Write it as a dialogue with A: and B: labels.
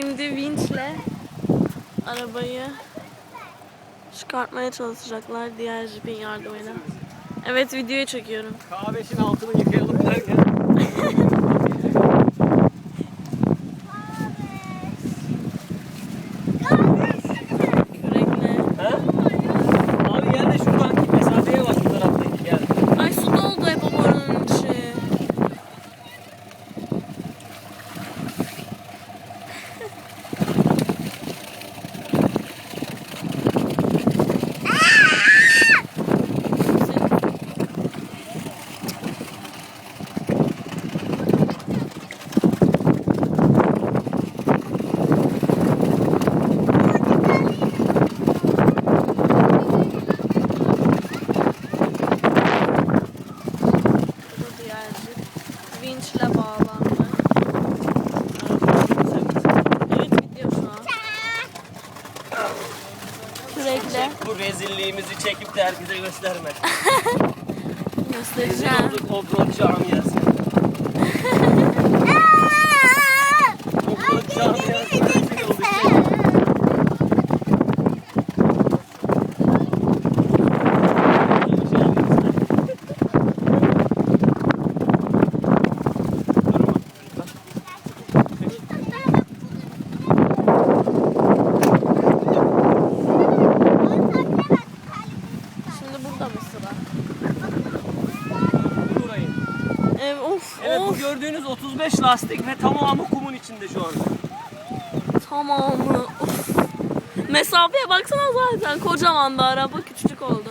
A: Şimdi vinçle arabayı çıkartmaya çalışacaklar diğer jipin yardımıyla. Evet videoyu çekiyorum.
B: K5'in altını yıkayalım derken.
A: Bağlandı. Evet gidiyor şu an. Kürekle
B: Bu rezilliğimizi çekip de herkese gösterme. Rezil
A: göstereceğim.
B: olduk offroad camiası. Offroad camiası rezil olduk.
A: Şimdi burada mı sıra?
B: Burayı.
A: Evet, of
B: Evet bu
A: of.
B: gördüğünüz 35 lastik ve tamamı kumun içinde şu anda.
A: Tamamı. Of. Mesafeye baksana zaten. Kocaman bir araba küçücük oldu.